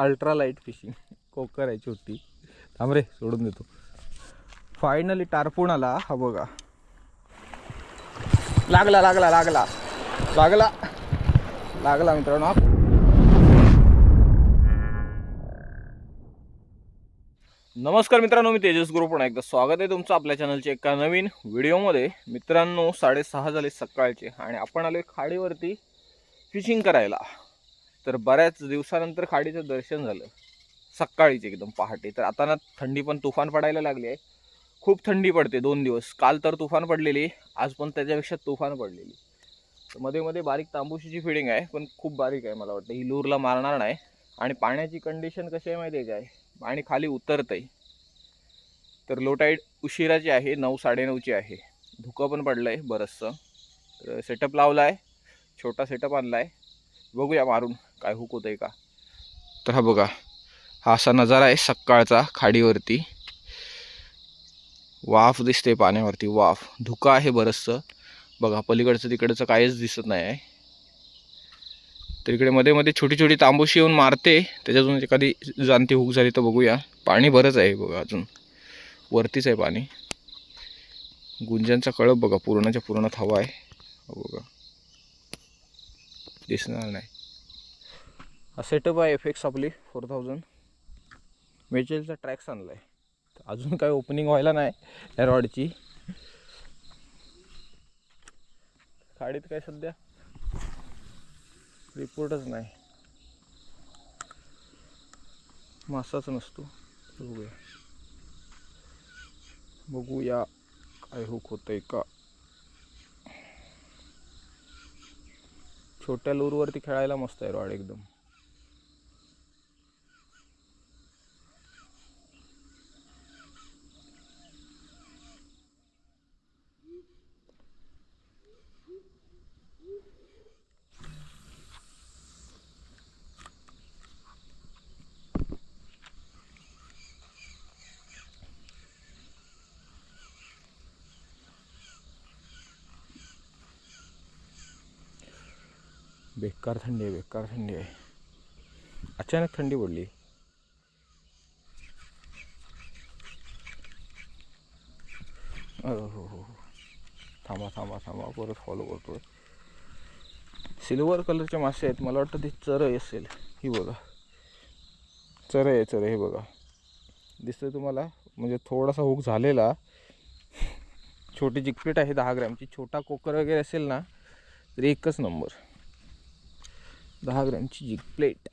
अल्ट्रालाईट fishing. Kokar आहे छोटी. थांब रे सोडून देतो. फायनली टारपून आला हा बघा. लागला लागला लागला. लागला. लागला मित्रांनो नमस्कार मित्रांनो मी तेजस गुरु पुन्हा एकदा स्वागत आहे तुमचं आपल्या चॅनलच्या एका नवीन व्हिडिओमध्ये. मित्रांनो साडेसहा झाले सकाळचे आणि आपण आलोय खाडीवरती फिशिंग करायला. तर बऱ्याच दिवसानंतर खाडीचं दर्शन झालं. सकाळीच एकदम पहाटे. तर आता ना थंडी पण तुफान पडायला लागली आहे. खूप थंडी पडते दोन दिवस. काल तर तुफान पडलेली आज पण त्याच्यापेक्षा तुफान पडलेली. तर मध्ये मध्ये बारीक तांबूशीची फिडिंग आहे पण खूप बारीक आहे मला वाटतं. ही लूरला मारणार नाही. आणि पाण्याची कंडिशन कशी आहे माहिती आहे काय पाणी खाली उतरत आहे तर लोटाईड उशिराची आहे नऊ साडेनऊची आहे. धुकं पण पडलं आहे बरंचसं. तर सेटअप लावला आहे छोटा सेटअप आणला आहे बघूया मारून काय हुक होतं आहे का. तर हा बघा हा असा नजारा आहे सकाळचा खाडीवरती. वाफ दिसते पाण्यावरती वाफ. धुकं आहे बरंचसं. बघा पलीकडचं तिकडचं काहीच दिसत नाही आहे. तर इकडे मध्ये मध्ये छोटी छोटी तांबूशी येऊन मारते. त्याच्यातून एखादी जाणती हुक झाली तर बघूया. पाणी बरंच आहे बघा अजून. वरतीच आहे पाणी. गुंजांचा कळप बघा पूर्णच्या पूर्ण हवा आहे. बघा. दिसणार नाही. हा सेटअप आहे एफ एक्स आपली फोर थाउजंड मेचेलचा ट्रॅक्स आणला आहे अजून काय ओपनिंग व्हायला नाही या रॉडची खाडीत काय सध्या? रिपोर्टच नाही. मासाच नसतो. बघूया. बघूया काय हुक होतंय का. छोट्या लूरवरती खेळायला मस्त आहे रॉड एकदम. बेकार थंडी आहे बेकार थंडी आहे. अचानक थंडी पडली. हो हो हो. थांबा थांबा थांबा परत फॉलो करतो सिल्वर कलरचे मासे आहेत. मला वाटतं ते चरई असेल. ही बघा. चरई आहे चरई हे बघा. दिसतंय तुम्हाला? म्हणजे थोडासा हुक झालेला. छोटी जिकपीट आहे दहा ग्रॅमची. छोटा कोकर वगैरे असेल ना तर एकच नंबर दहा ग्रॅमची जिग प्लेट.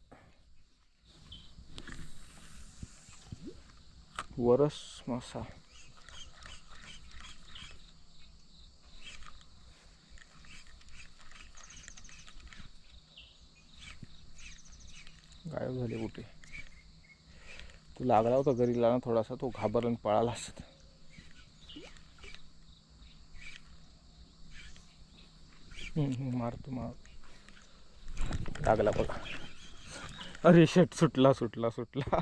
वरस मासा गायब झाले कुठे तो लागला होता गरीला ना थोडासा तो घाबरला पळाला असत. मारतो मार लागला बघा. अरे शेट सुटला सुटला सुटला.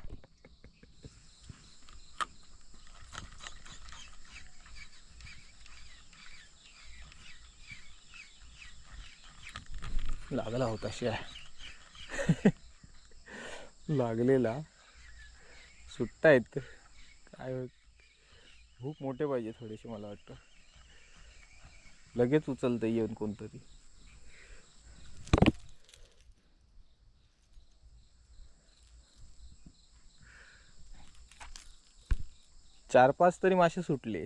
लागला होता शिया लागलेला. सुट्टायत काय भूक मोठे पाहिजे थोडेसे मला वाटतं. लगेच उचलतं येऊन कोणतरी. चार पाच तरी मासे सुटले.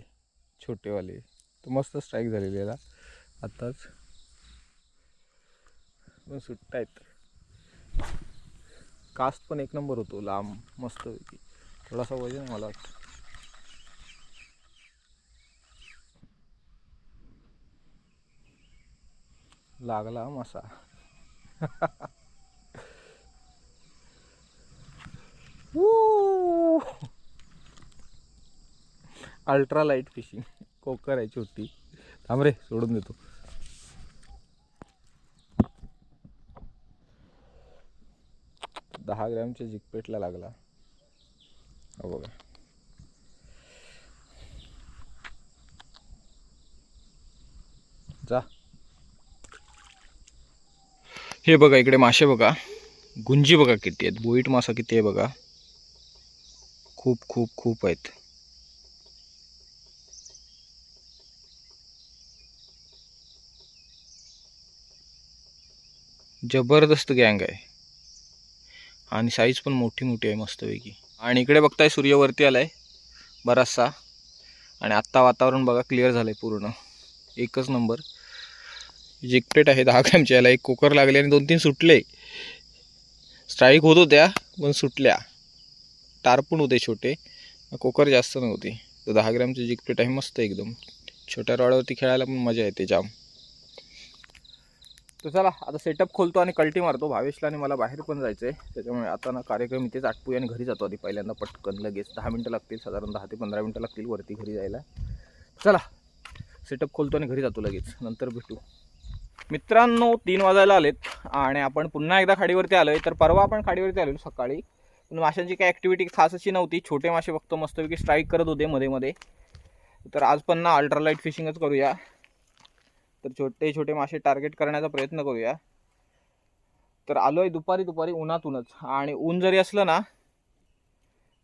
छोटेवाले. तर मस्त स्ट्राईक झालेले याला आत्ताच पण सुट्टायत कास्ट पण एक नंबर होतो लांब मस्त होती थोडासा वजन मला वाटतं. लागला मसा. मासा लाइट फिशिंग. कोकर आहे छोटी थांब रे सोडून देतो. दहा ग्रॅमच्या जिकपेटला लागला. हो बघा. जा. हे बघा इकडे मासे बघा. गुंजी बघा किती आहेत. बोईट मासा किती आहे बघा. खूप खूप खूप आहेत. जबरदस्त गँग आहे. आणि साईज पण मोठी मोठी आहे मस्तपैकी. आणि इकडे बघताय सूर्यवरती आलाय बराचसा. आणि आत्ता वातावरण बघा क्लिअर झालंय पूर्ण. एकच नंबर जिकपेट आहे दहा ग्रॅमच्या याला एक कुकर लागले आणि दोन तीन सुटले. स्ट्राईक होत होत्या पण सुटल्या. टारपून होते छोटे. कोकर जास्त नव्हती. तर दहा ग्रॅमची जिकपेट आहे मस्त एकदम. छोट्या रॉडवरती खेळायला पण मजा येते जाम. तर चला आता सेटअप खोलतो आणि कल्टी मारतो. भावेशला आणि मला बाहेर पण जायचं आहे त्याच्यामुळे आता ना कार्यक्रम इथेच आटपूया आणि घरी जातो आधी. पहिल्यांदा पटकन लगेच. दहा मिनटं लागतील साधारण दहा ते पंधरा मिनटं लागतील वरती घरी जायला. चला सेटअप खोलतो आणि घरी जातो लगेच. नंतर भेटू. मित्रांनो तीन वाजायला आलेत आणि आपण पुन्हा एकदा खाडीवरती आलोय. तर परवा आपण खाडीवरती आलेलो सकाळी. पण माशांची काही ॲक्टिव्हिटी खास अशी नव्हती. छोटे मासे फक्त मस्तपैकी स्ट्राईक करत होते मध्ये मध्ये तर आज पण ना अल्ट्रालाईट फिशिंगच करूया. तर छोटे छोटे मासे टार्गेट करण्याचा प्रयत्न करूया. तर आलो आहे दुपारी दुपारी उन्हातूनच. आणि ऊन जरी असलं ना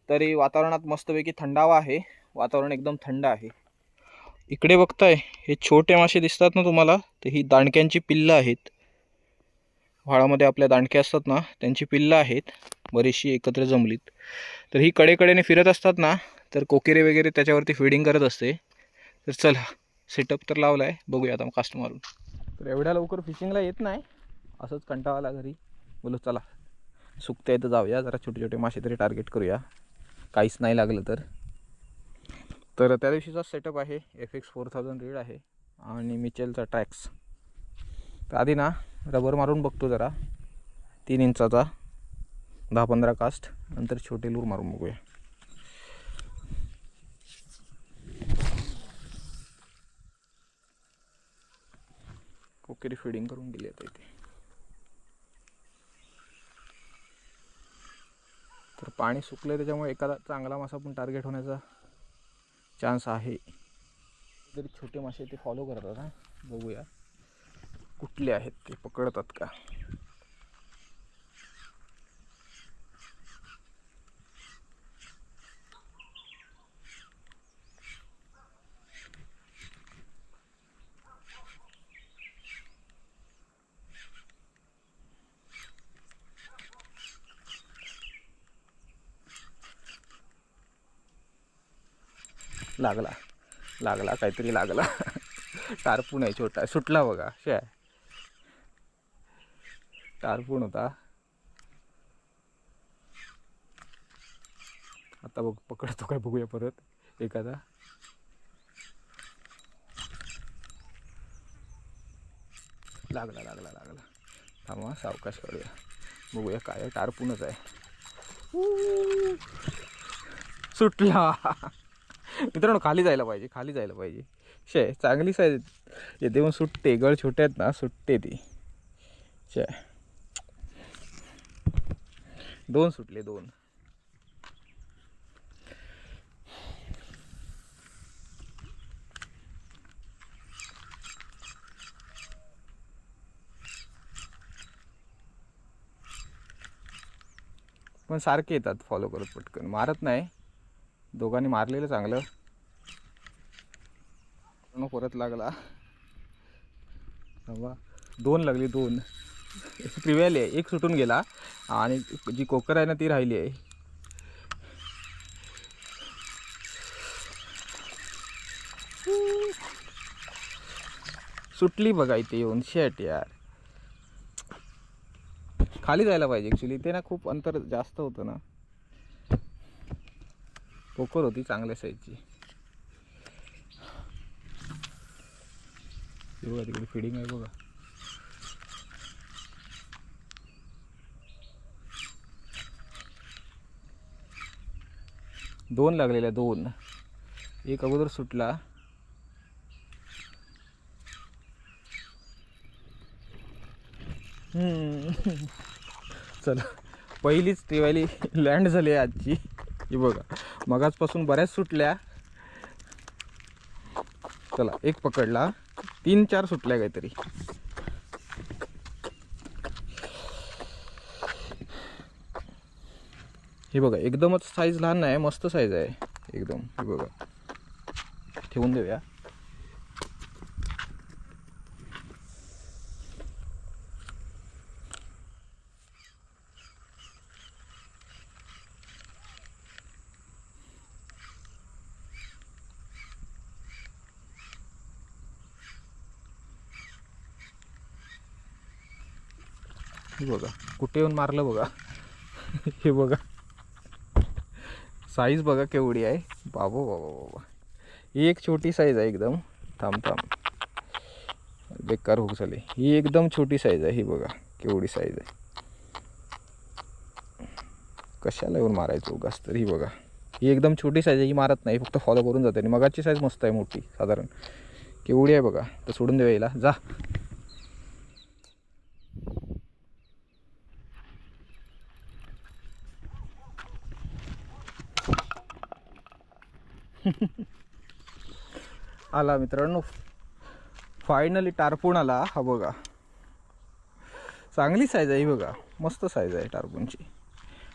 तरी वातावरणात मस्तपैकी थंडावा आहे. वातावरण एकदम थंड आहे. इकडे बघताय हे छोटे मासे दिसतात ना तुम्हाला? तर ही दांडक्यांची पिल्लं आहेत. व्हाळामध्ये आपल्या दांडक्या असतात ना त्यांची पिल्लं आहेत. बरीचशी एकत्र जमलीत. तर ही कडेकडेने फिरत असतात ना तर कोकिरे वगैरे त्याच्यावरती फिडिंग करत असते. तर चला सेटअप तर लावला आहे बघूया आता कास्ट मारून. तर एवढ्या लवकर फिशिंगला येत नाही. असंच कंटाळा आला घरी. बोलो चला सुक्त आहे तर जाऊया. जरा छोटे छोटे मासे तरी टार्गेट करूया. काहीच नाही लागलं तर. तर त्या दिवशीचा सेटअप आहे. F X four thousand read आहे. आणि मिचेलचा ट्रॅक्स तर आधी ना रबर मारून बघतो जरा. तीन इंचाचा. दहा पंधरा कास्ट नंतर छोटे लूर मारून बघूया. कोकेरी फिडिंग करून दिली आता इथे. तर पाणी सुकलं त्याच्यामुळे एखादा चांगला मासा पण टार्गेट होण्याचा चान्स आहे. तरी छोटे मासे ते फॉलो करतात हा. बघूया. कुठले आहेत ते पकडतात का? लागला. लागला काहीतरी लागला. टारपून आहे छोटा. सुटला बघा शे. टारपून होता. आता बघ पकडतो काय बघूया परत. एखादा. लागला लागला लागला. थांबा सावकाश करूया बघूया काय आहे, टारपूनच आहे. सुटला. मित्रांनो खाली जायला पाहिजे खाली जायला पाहिजे. शे चांगली साईज येते पण सुटते गळ छोटे आहेत ना सुटते ती. शे. दोन सुटले दोन. पण सारखे येतात फॉलो करत पटकन. मारत नाही. दोघांनी मारलेलं चांगलं. परत लागला. दोन लागली दोन. प्रिव्याली आहे. एक सुटून गेला. आणि जी कोकर आहे ना ती राहिली आहे. सुटली बघा इथे येऊन. शेट यार. खाली जायला पाहिजे ॲक्च्युली ते ना खूप अंतर जास्त होतं ना. कोकर होती चांगल्या साईजची हे बघा तिकडे फिडिंग आहे बघा. दोन लागलेल्या दोन. एक अगोदर सुटला. हम्म. चला पहिलीच टिवाली लँड झाली आहे आजची. ही बघा मगाचपासून बऱ्याच सुटल्या. चला एक पकडला. तीन चार सुटल्या काहीतरी. हे बघा एकदमच साईज लहान नाही मस्त साईज आहे. एकदम हे बघा. ठेवून देऊया. हे बघा. कुठे येऊन मारलं बघा. हे बघा. साईज बघा केवढी आहे. बाबा बाबा बाबा. ही एक छोटी साईज आहे एकदम. थांब थांब. बेकार होऊ झाली ही एकदम छोटी साईज आहे. ही बघा. केवढी साईज आहे. कशाला येऊन मारायचं उगाच तर ही बघा. ही एकदम छोटी साईज आहे. ही मारत नाही. फक्त फॉलो करून जाते. आणि मगाची साईज मस्त आहे मोठी साधारण. केवढी आहे बघा. तर सोडून देऊया हिला जा. आला मित्रांनो. फायनली टारपून आला हा बघा. चांगली साईज आहे ही बघा. मस्त साईज आहे टारपूनची.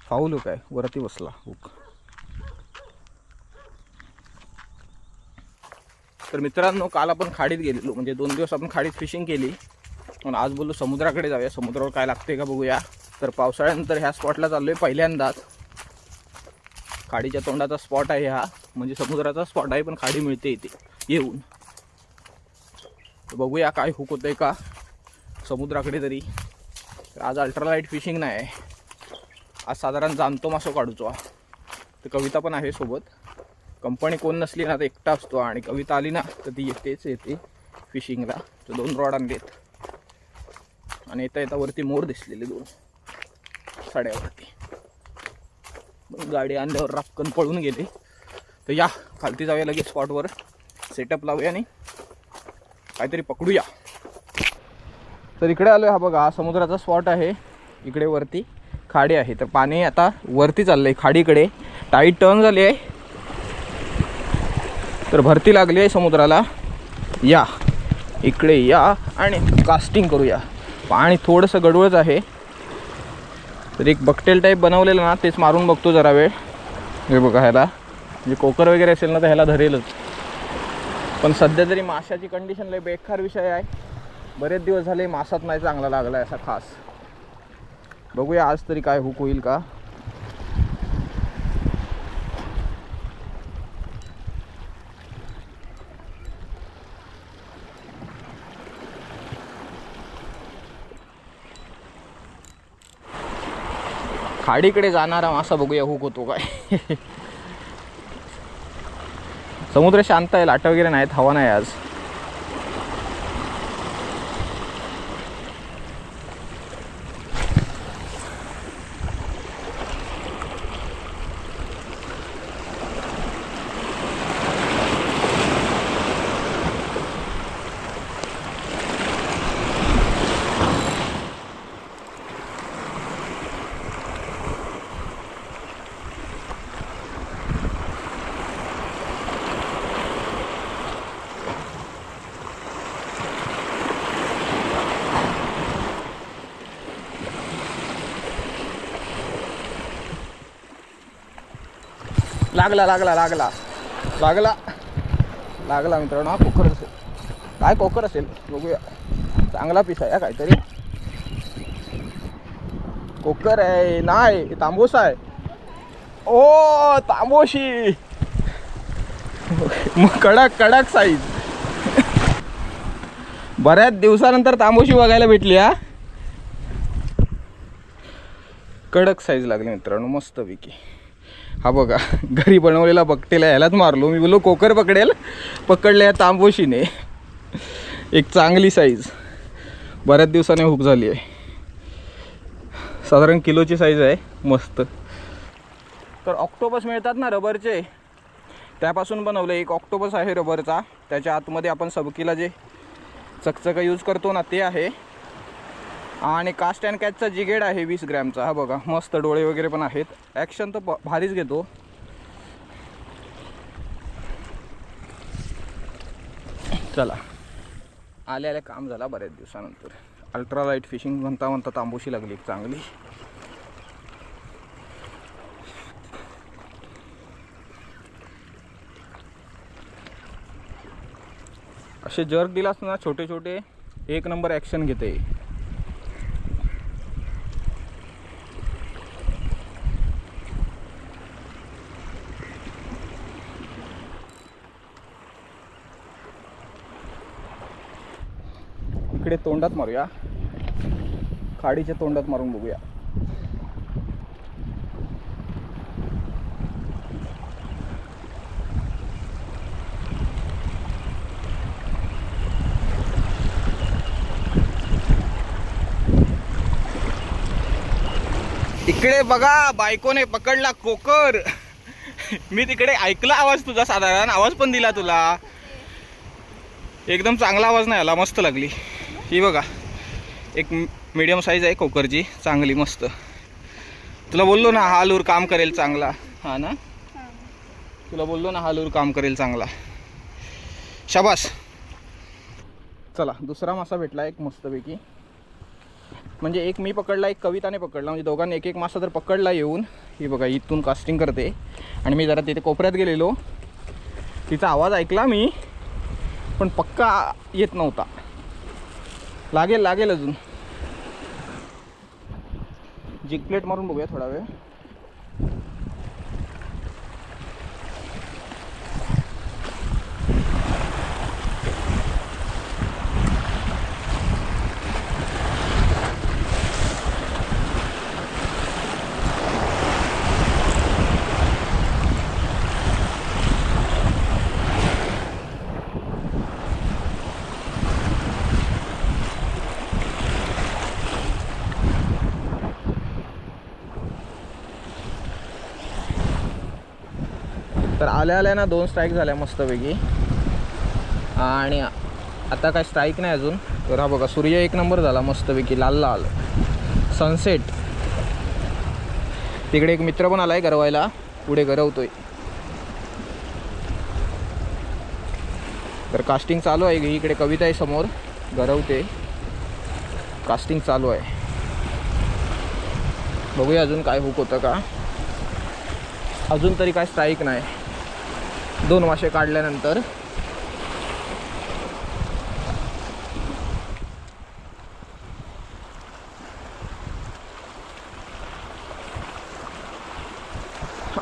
फाऊल हुक आहे वरती बसला. हुक तर मित्रांनो काल आपण खाडीत गेलेलो. म्हणजे दोन दिवस आपण खाडीत फिशिंग केली. पण आज बोललो समुद्राकडे जाऊया. समुद्रावर काय लागते का बघूया. तर पावसाळ्यानंतर ह्या स्पॉटला चाललोय पहिल्यांदाच. खाडीच्या तोंडाचा स्पॉट आहे हा. म्हणजे समुद्राचा स्पॉट आहे पण खाडी मिळते इथे. येऊन. तर बघूया काय हुक होतंय का समुद्राकडे तरी. तर आज अल्ट्रालाईट फिशिंग नाही आहे. आज साधारण जाणतो मासो काढूचो तर कविता पण आहे सोबत. कंपनी कोण नसली ना तर एकटा असतो आणि कविता आली ना तर ती येतेच येते फिशिंगला तर दोन रॉड आणलेत. आणि येता येता वरती मोर दिसलेले दोन. साड्यावरती. मग गाडी आणल्यावर रापकन पळून गेले. तर या खालती जाऊया लगेच स्पॉटवर सेटअप लावूया आणि काहीतरी पकडूया. तर इकडे आलो हा बघा हा समुद्राचा स्पॉट आहे. इकडे वरती खाडी आहे. तर पाणी आता वरती चाललंय खाडीकडे. टाईट टर्न झाली आहे. तर भरती लागली आहे समुद्राला. या. इकडे या आणि कास्टिंग करूया. पाणी थोडंसं गडवळच आहे. तर एक बकटेल टाईप बनवलेलं ना तेच मारून बघतो जरा वेळ. हे बघा ह्याला. म्हणजे कोकर वगैरे असेल ना तर ह्याला धरेलच. पण सध्या तरी माशाची कंडिशन लय बेकार विषय आहे. बरेच दिवस झाले मासात नाही चांगला लागला असा खास. बघूया आज तरी काय हुक होईल का. खाडीकडे जाणारा मासा बघूया हुक होतो काय. समुद्र शांत आहे लाटा वगैरे नाहीत हवा नाही आज. लागला लागला लागला. लागला. लागला मित्रांनो हा कोकर असेल. काय कोकर असेल? बघूया. चांगला पीस आहे काहीतरी. कोकर आहे. नाही तांबोसा आहे. ओ तांबोशी. मग कडक कडक साईज बऱ्याच दिवसानंतर तांबोशी बघायला भेटली हा. कडक साईज लागली मित्रांनो मस्त पैकी हा बघा घरी बनवलेला बकटेला ह्यालाच मारलो. मी बोललो कोकर पकडेल. पकडल्या तांबोशीने. एक चांगली साईज बऱ्याच दिवसाने हुक झाली आहे. साधारण किलोची साईज आहे. मस्त. तर ऑक्टोपस मिळतात ना रबरचे. त्यापासून बनवलं एक ऑक्टोपस आहे रबरचा. त्याच्या आतमध्ये आपण सबकीला जे चकचका यूज करतो ना ते आहे. आणि कास्ट अँड कॅचचा जिगेड आहे वीस ग्रॅमचा. हा बघा मस्त डोळे वगैरे पण आहेत. ॲक्शन तो भारीच घेतो. चला. आले आले काम झाला बऱ्याच दिवसानंतर. अल्ट्रा लाइट फिशिंग म्हणता म्हणता तांबूशी लागली एक चांगली. असे जर्क दिला ना छोटे छोटे एक नंबर ॲक्शन घेते. इकडे तोंडात मारूया. खाडीच्या तोंडात मारून बघूया. इकडे बघा बायकोने पकडला कोकर मी तिकडे ऐकला आवाज तुझा साधारण. आवाज पण दिला तुला. एकदम चांगला आवाज नाही आला मस्त लागली. ही बघा एक मीडियम साईज आहे कोकरची चांगली मस्त. तुला बोललो ना हा लूर काम करेल चांगला. हा ना? तुला बोललो ना हा लूर काम करेल चांगला. शाबास. चला दुसरा मासा भेटला एक मस्तपैकी. म्हणजे एक मी पकडला एक कविताने पकडला. म्हणजे दोघांनी एक एक मासा तर पकडला येऊन ही बघा इथून कास्टिंग करते. आणि मी जरा तिथे कोपऱ्यात गेलेलो. तिचा आवाज ऐकला मी पण पक्का येत नव्हता. लागेल लागेल अजून. जिग प्लेट मारून बघूया थोडा वेळ. आल्या आल्या ना दोन स्ट्राईक झाल्या मस्तपैकी. आणि आता काय स्ट्राईक नाही अजून. तर हा बघा सूर्य एक नंबर झाला मस्तपैकी लाल लाल. सनसेट तिकडे एक मित्र पण आलाय गरवायला. पुढे गरवतोय. तर कास्टिंग चालू आहे इकडे कविता आहे समोर. गरवते. कास्टिंग चालू आहे. बघूया अजून काय हुक होतं का. अजून तरी काय स्ट्राईक नाही. दोन मासे काढल्यानंतर.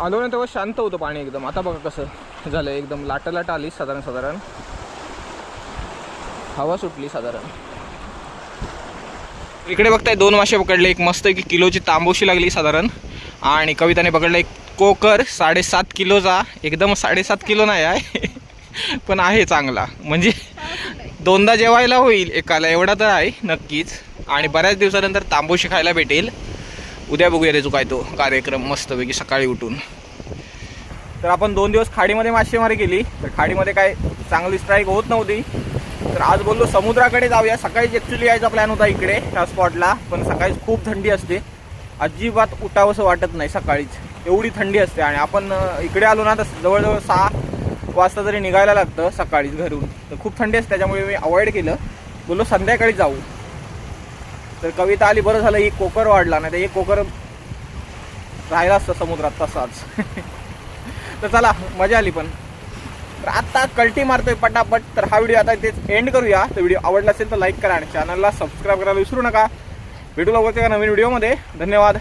आलो ना तेव्हा शांत होतं पाणी एकदम. आता बघा कसं झालं एकदम लाटा लाटा आली साधारण साधारण. हवा सुटली साधारण. इकडे बघताय दोन मासे पकडले. एक मस्त की किलोची तांबोशी लागली साधारण. आणि कविताने पकडलं एक कोकर साडेसात किलोचा एकदम साडेसात किलो नाही आहे. पण आहे चांगला. म्हणजे दोनदा जेवायला होईल एकाला एवढा तर आहे नक्कीच. आणि बऱ्याच दिवसानंतर तांबोशी खायला भेटेल. उद्या बघूया रे काय तो कार्यक्रम मस्तपैकी सकाळी उठून. तर आपण दोन दिवस खाडीमध्ये मासेमारी केली. तर खाडीमध्ये काय चांगली स्ट्राईक होत नव्हती. तर आज बोललो समुद्राकडे जाऊया. सकाळीच ॲक्च्युली यायचा प्लॅन होता इकडे ह्या स्पॉटला पण सकाळीच खूप थंडी असते. अजिबात उठावंसं वाटत नाही सकाळीच. एवढी थंडी असते आणि आपण इकडे आलो ना तर जवळजवळ सहा वाजता जरी निघायला लागतं सकाळीच घरून तर खूप थंडी असते त्याच्यामुळे मी अवॉइड केलं. बोललो संध्याकाळी जाऊ. तर कविता आली बरं झालं एक कोकर वाढला नाही तर एक कोकर राहिला असतं समुद्रात तसाच. तर चला मजा आली पण. तर आत्ता कल्टी मारतोय पटापट तर हा व्हिडिओ आता इथेच एंड करूया. तर व्हिडिओ आवडला असेल तर लाईक करा आणि चॅनलला सबस्क्राईब करायला विसरू नका. भेटू लवकरच एका नवीन व्हिडिओमध्ये धन्यवाद.